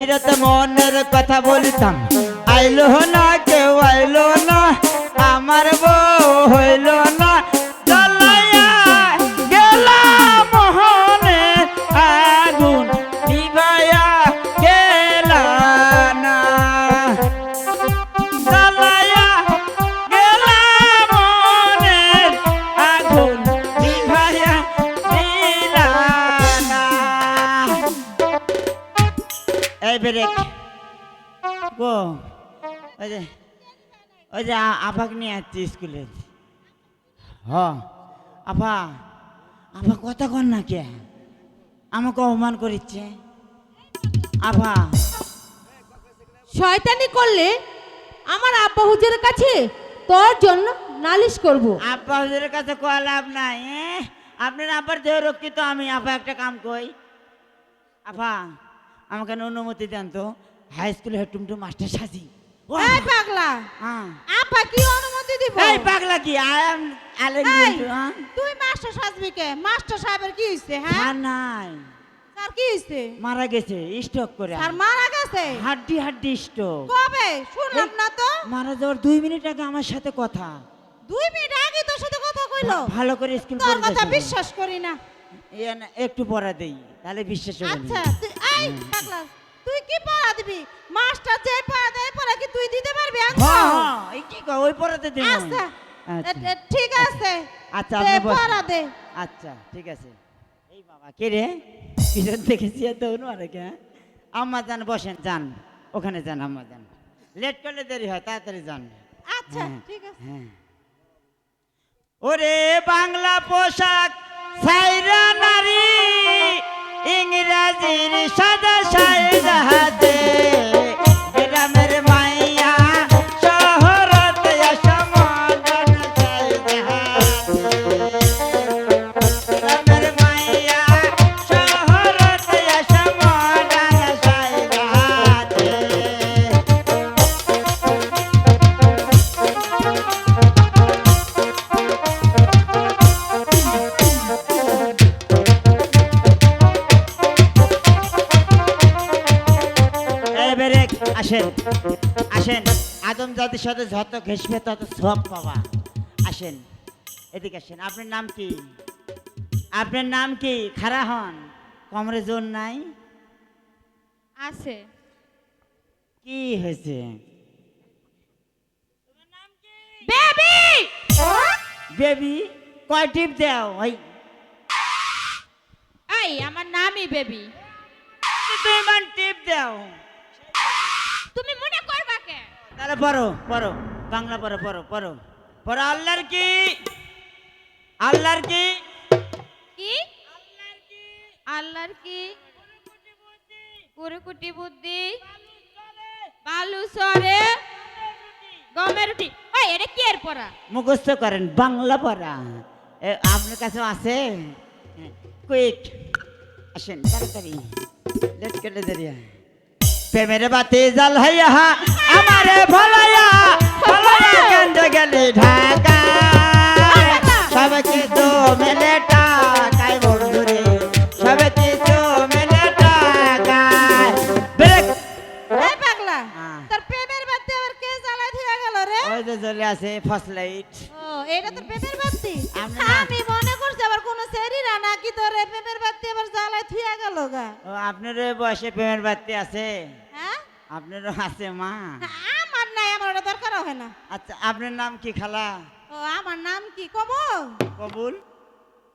এটা তো মনের কথা বলতাম। আইলো না কেউ আইলো না আমার বউ হইল ব্রেক গো ওই যে ওই যে আপাকে নিয়ে আসছি স্কুলে। হ। আপা আপা কথা কর না কে? আমাকে অপমান করিচ্ছে। আপা শয়তানি করলে আমার আব্বা হুজুরের কাছে তোর জন্য নালিশ করব। আপা হুজুরের কাছে কোয়া লাভ নাই? আপনার আবার দেহ রক্ষিত আমি আপা একটা কাম কই। আপা আমাকে অনুমতি দেন তো। হাই স্কুলে টুমটুম মাস্টার সাজি। এই পাগলা। হ্যাঁ। আপা কি অনুমতি দিব? এই পাগলা কি? আই এম হ্যাঁ? তুই মাস্টার সাজবি কে? মাস্টার সাহেবের কি হইছে হ্যাঁ? নাই। স্যার কি হইছে? মারা গেছে স্ট্রোক করে। স্যার মারা গেছে? হাড্ডি হাড্ডি স্ট্রোক কবে? শুনলাম না তো। মারা যাওয়ার দুই মিনিট আগে আমার সাথে কথা। দুই মিনিট আগে তোর সাথে কথা কইলো? ভালো করে স্কুল তোর কথা বিশ্বাস করি না। একটু পড়া দেই তাহলে বিশ্বাস হবে আচ্ছা এই তুই কি পড়া দিবি? মাস্টার যে পড়া দেয় পড়া কি তুই দিতে পারবি? হ্যাঁ আচ্ছা হ্যাঁ, এই কি ওই পড়াতে আচ্ছা আচ্ছা। ঠিক আছে। আচ্ছা, দে, আপনি পড়া দে। আচ্ছা ঠিক আছে। এই বাবা কে রে? পিছন আরেকে হ্যাঁ? আম্মা যান বসেন যান। ওখানে যান আম্মা যান। লেট করলে দেরি হয় তাড়াতাড়ি যান। আচ্ছা হ্যাঁ, ঠিক আছে। হ্যাঁ। ওরে বাংলা পোশাক সাইরা নারী। ইংরাজির সাদা সাইরা হাতে। আদম সাথে যত ঘেসবে তত সব পাবা। আসেন এদিকে আসেন। আপনার নাম কি? আপনার নাম কি? খারা হন। কমরে জোর নাই? আছে। কি হয়েছে? বেবি! বেবি কয় টিপ দাও ওই। এই আমার নামই বেবি। দুই মান টিপ দাও। তুমি তাহলে পড়ো পড়ো। বাংলা পড়ো পড়ো পড়ো। পড়ো আল্লাহর কি? আল্লাহর কি? কি? আল্লাহর কি? কুরকুটি বুদ্ধি। বালু সরে। গমের রুটি। ওই এটা কি এর পড়া? মুখস্থ করেন বাংলা পড়া। আপনার কাছে আছে? কুইক। আসেন তাড়াতাড়ি। লেট করে দেরি হয়। প্রেমের বাতি জাল হইয়া আমারে ভলাইয়া ভলাইয়া গন্ধ গেলে ঢাকা। সবকে তো মেলে টাকায় বন্ধুরে সবকে তো মেলে টাকায়। ব্রেক। এই পাগলা। তোর প্রেমের বাতি আবার কে জ্বালাই দিয়া গেল রে? ওই যে চলে আছে ফার্স্ট লাইট ও এটা তোর প্রেমের বাতি? আমি আপনার ওই বয়সে প্রেমের বাতি আছে? হ্যাঁ? আপনারও আছে মা। আমার নাই আমার ওটা দরকার হয় না। আচ্ছা আপনার নাম কি খালা? ও আমার নাম কি কব কবুল।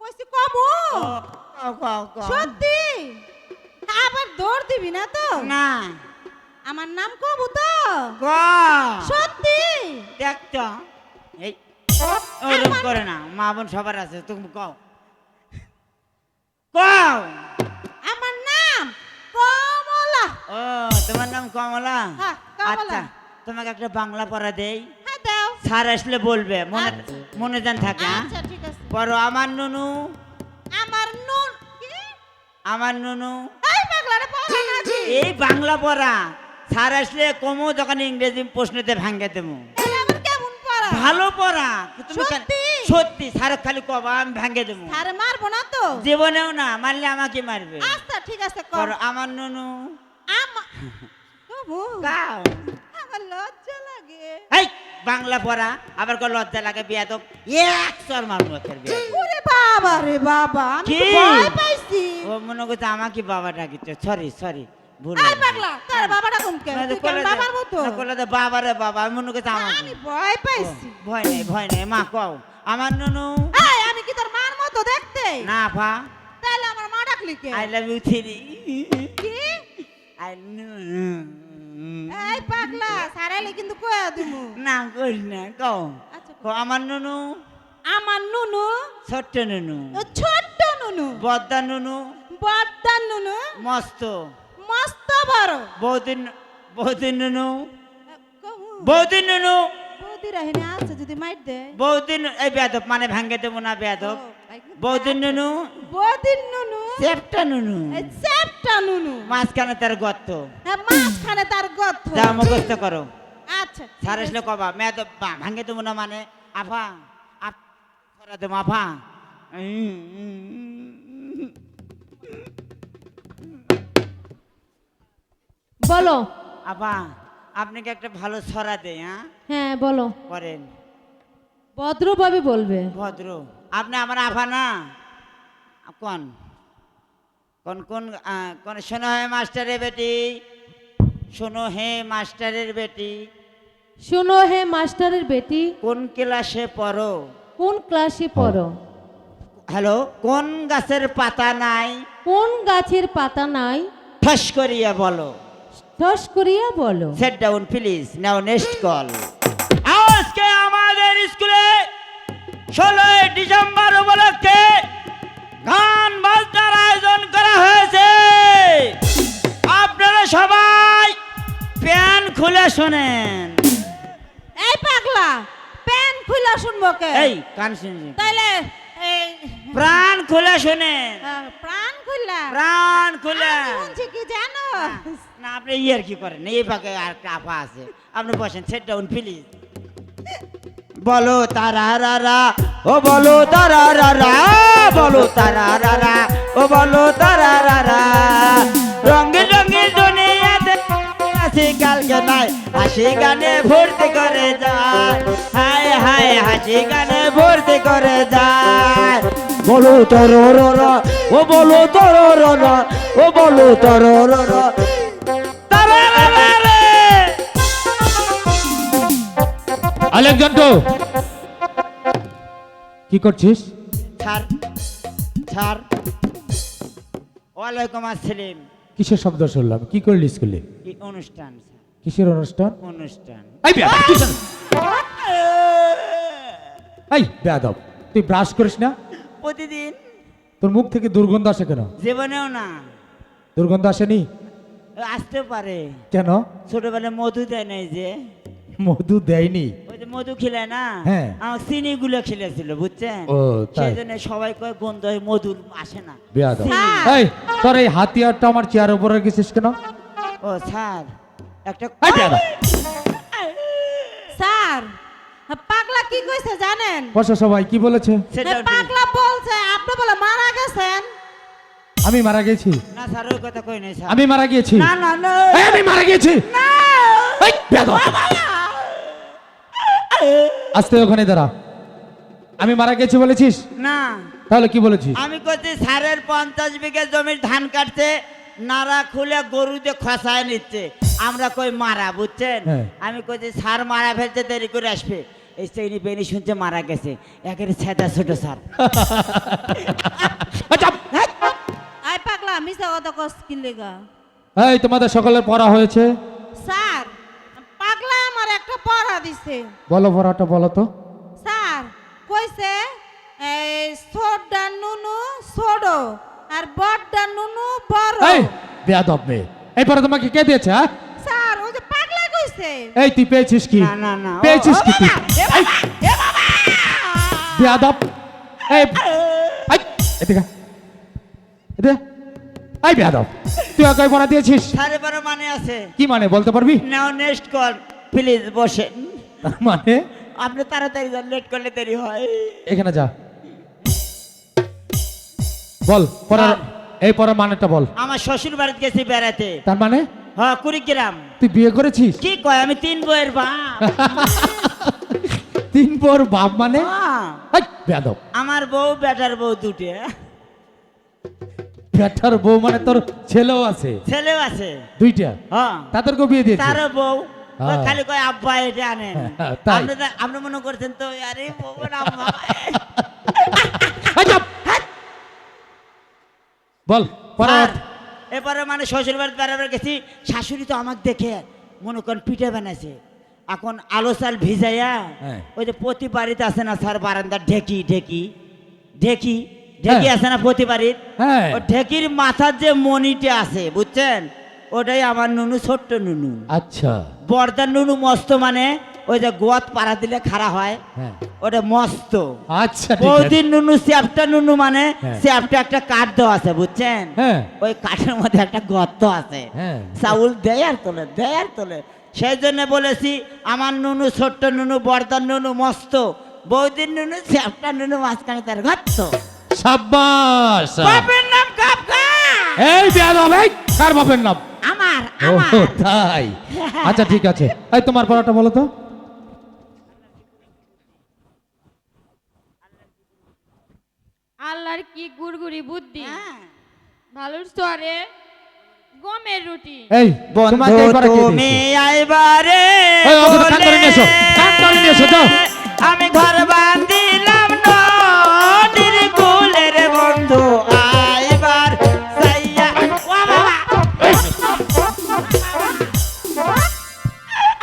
কইছি কব ও, কও, কও, কও। সত্যি? আবার দৌড় দিবি না তো? না। আমার নাম কবু তো সত্যি? দেখতো এই ওরকম করে না মা বোন সবার আছে তুমি কও। তোমার নাম কমলা। হ্যাঁ, আচ্ছা তোমাকে একটা বাংলা পড়া দেই। হ্যাঁ স্যার আসলে বলবে মনে আচ্ছা। মনে যান থাকে হ্যাঁ? আচ্ছা পড়ো আমার নুনু। আমার নুন কি? আমার নুনু। এই পাগলারে পড়া না জি এই বাংলা পড়া। স্যার আসলে কমো যখন ইংরেজি প্রশ্নতে ভাঙ্গে দেবো। এটা কেমন পড়া? ভালো পড়া। তুমি সত্যি? সত্যি স্যার খালি কবা আমি ভাঙ্গে দেবো। আরে মারবো না তো? জীবনেও না মারলে আমাকে মারবে। আচ্ছা ঠিক আছে কর করো আমার নুনু। আম- বাবু আমার লজ্জা লাগে। এই বাংলা পড়া আবার কো লজ্জা লাগে বিয়া তো এক চর মার মুখের বিয়া ওরে বাবা রে বাবা আমি তো কি? ভয় পাইছি। ও মনে করছে আমাকে বাবা ডাকিতে সরি সরি ভুল পাগলা তোর কে। তুই কেন বাবার মতো? না তো বাবা রে বাবা আমি মনে আমাকে আমি ভয় পাইছি। ভয় নেই ভয় নেই মা কও। আমার নুনু এই আমি কি তোর মার মতো দেখতে? না ফা। তাহলে আমার মা ডাকলি কে? আই লাভ ইউ থ্রি কি? আই এই পাগলা সারাইলে কিন্তু কয়া দিমু? না করি না কও। আচ্ছা কও। আমার নুনু? আমার নুনু? ছোট্ট নুনু। ছোট্ট নুনু? বদ্দা নুনু। বড়টা নুনু? মস্ত। মস্ত বড়। বহুদিন বহুদিন নুনু। বহুদিন নুনু। বৌদি রাহিনে আছে যদি মাইট দে। বহুদিন এই বেদব মানে ভাঙ্গে দেবো না বেদব। বহুদিন নুনু। বৌদির নুনু? চেপটা নুনু। এই চ্যাপটা নুনু। মাঝখানে তার গর্ত। হ্যাঁ মাঝখানে তার গর্ত। যা মুখস্থ করো। আচ্ছা সার আসলে কবা মেয়ে তো ভাঙ্গে দেবো না মানে আফা আপ সরা দেবো আফা বলো। আফা আপনি কি একটা ভালো ছড়া দেয় হ্যাঁ? হ্যাঁ বলো। করেন। ভদ্রভাবে বলবে। ভদ্র। আপনি আমার আফা না। কোন? কোন কোন কোন শোনো হে মাস্টারের বেটি শোনো হে মাস্টারের বেটি। শোনো হে মাস্টারের বেটি কোন ক্লাসে পড়ো? কোন ক্লাসে পড়ো? হ্যালো কোন গাছের পাতা নাই? কোন গাছের পাতা নাই? ঠস করিয়া বলো। ঠস করিয়া বলো। Sit down please now next call আজকে আমাদের স্কুলে ষোলোই ডিসেম্বর উপলক্ষে সবাই প্যান খুলে শোনেন। এই পাগলা প্যান খুলা শুনব কে? এই কান শুনছি তাইলে প্রাণ খুলে শোনেন। প্রাণ খুলা? প্রাণ খুলে। শুনছি কি জানো? না আপনি ইয়ার কি করেন? এই পাকে আর একটা আফা আছে। আপনি বসেন সেট ডাউন প্লিজ বলো তারা রারা ও বলো তারা রারা বলো তারা রারা ও বলো তারা রারা রঙিন হাসি কালকে নাই। হাসি গানে ভর্তি করে যায়। হায় হায় হাসি গানে ভর্তি করে যায়। বলো তর ও বলো তর ও বলো তর আলেকজান্ডো কি করছিস? ছাড় ছাড়। ওয়ালাইকুম আসসালাম। কিসের শব্দ শুনলাম? কি করলি স্কুলে? কি অনুষ্ঠান কিসের অনুষ্ঠান? অনুষ্ঠান। এই বেয়াদব, তুই ব্রাশ করিস না? প্রতিদিন। তোর মুখ থেকে দুর্গন্ধ আসে কেন? জীবনেও না। দুর্গন্ধ আসেনি? আসতে পারে। কেন? ছোটবেলায় মধু দেয় নাই যে। মধু দেয়নি? মধু খেলে না? হ্যাঁ। আমার চিনি গুলো খেলেছিল বুঝছেন? ও, তাই। সেই জন্য সবাই কয় গন্ধ হয় মধুর আসে না। এই তোর এই হাতিয়ারটা আমার চেয়ার উপরে রেখেছিস কেন? ও স্যার একটা স্যার পাগলা কি কইছে জানেন? বসো সবাই কি বলেছে? সেটা এই পাগলা বলছে আপনি বলে মারা গেছেন। আমি মারা গেছি। না স্যার ওই কথা কই নাই স্যার। আমি মারা গিয়েছি। না না না। আমি মারা গিয়েছি। এই, বেয়াদব। আস্তে ওখানে দাঁড়া। আমি মারা গেছি বলেছিস? না। তাহলে কি বলেছিস? আমি করছি স্যারের পঞ্চাশ বিঘা জমির ধান কাটছে নাড়া খুলে গরু দিয়ে খসায় নিচ্ছে। আমরা কই মারা বুঝছেন? হ্যাঁ। আমি কইছি সার মারা ফেলতে দেরি করে আসবে। এই সেইনি বেনি শুনছে মারা গেছে। একের ছেদা ছোট স্যার। আচ্ছা, আই পাগলা মিছা কথা কস কি লেগা? এই তোমাদের সকলের পড়া হয়েছে? স্যার একটা পড়া দিছে। বলো পড়াটা বলো তো। স্যার কইছে এই ছোটটা নুনু ছোড়ো আর বড়টা নুনু বড়। এই বেয়াদব মেয়ে। এই পড়া তোমাকে কে দিয়েছে হ্যাঁ? স্যার ওই যে পাগলা কইছে। এই তুই পেয়েছিস কি? না না না ও- পেয়েছিস ও কি তুই এ বাবা, বেয়াদব। এই এই, এদিকে আয়। এদিকে আয়। এই বেয়াদব তুই আগে পড়া দিয়েছিস? সাড়ে বারো মানে আছে। কি মানে বলতে পারবি? নাও নেক্সট কল প্লিজ বসেন। তার মানে? আপনি তাড়াতাড়ি যান লেট করলে দেরি হয়। এখানে যা। বল পড়ার এই পড়ার মানেটা বল। আমার শ্বশুর বাড়িতে গেছি বেড়াতে। তার মানে? হ্যাঁ কুড়িগ্রাম। তুই বিয়ে করেছিস? কি কয় আমি তিন বইয়ের বাপ। তিন পর বাপ মানে? হ্যাঁ, হাই, বেয়াদব। আমার বউ বেটার বউ দুটে। বেটার বউ মানে তোর ছেলেও আছে? ছেলেও আছে। দুইটা? হ্যাঁ। তাদেরকেও বিয়ে দিয়েছে তারও বউ। খালি কয় আব্বা এটা আনেন। আপনি আপনি মনে করছেন তো আরে আব্বা বল মানে শ্বশুর বাড়িতে বেড়াবার গেছি শাশুড়ি তো আমাকে দেখে মনে করেন পিঠে বানাইছে। এখন আলো চাল ভিজাইয়া হ্যাঁ। ওই যে প্রতি বাড়িতে আছে না স্যার বারান্দার ঢেকি ঢেকি ঢেকি ঢেকি হ্যাঁ। আছে না প্রতি বাড়ির? হ্যাঁ। ঢেকির মাথার যে মনিটা আছে বুঝছেন? ওটাই আমার নুনু ছোট্ট নুনু। আচ্ছা। বর্দার নুনু মস্ত মানে ওই যে গোয়াত পাড়া দিলে খাড়া হয়। হ্যাঁ। ওটা মস্ত। আচ্ছা বৌদির নুনু স্যাপটা নুনু মানে হ্যাঁ। স্যাপটা একটা কাঠ দেওয়া আছে বুঝছেন? হ্যাঁ। ওই কাঠের মধ্যে একটা গর্ত আছে। হ্যাঁ। চাউল দেয় আর তোলে দেয় আর তোলে। সেই জন্য বলেছি আমার নুনু ছোট্ট নুনু বর্দার নুনু মস্ত। বৌদির নুনু স্যাপটা নুনু মাঝখানে তার গর্ত। সাব্বাস। বাপের নাম কাপকা। এই বেয়াদব এই কার বাপের নাম? আমার ও তাই? আচ্ছা ঠিক আছে। এই তোমার পড়াটা বলো তো। আল্লাহর কি গুড়গুড়ি বুদ্ধি? হ্যাঁ। ভালোর স্তরে গমের রুটি। এই তোমার এই পড়া কি তুমি আইবারে কান করে নিয়েছো কান করে নিয়েছো যাও। আমি ঘর বাঁধিলাম নদীর কুলের বন্ধু।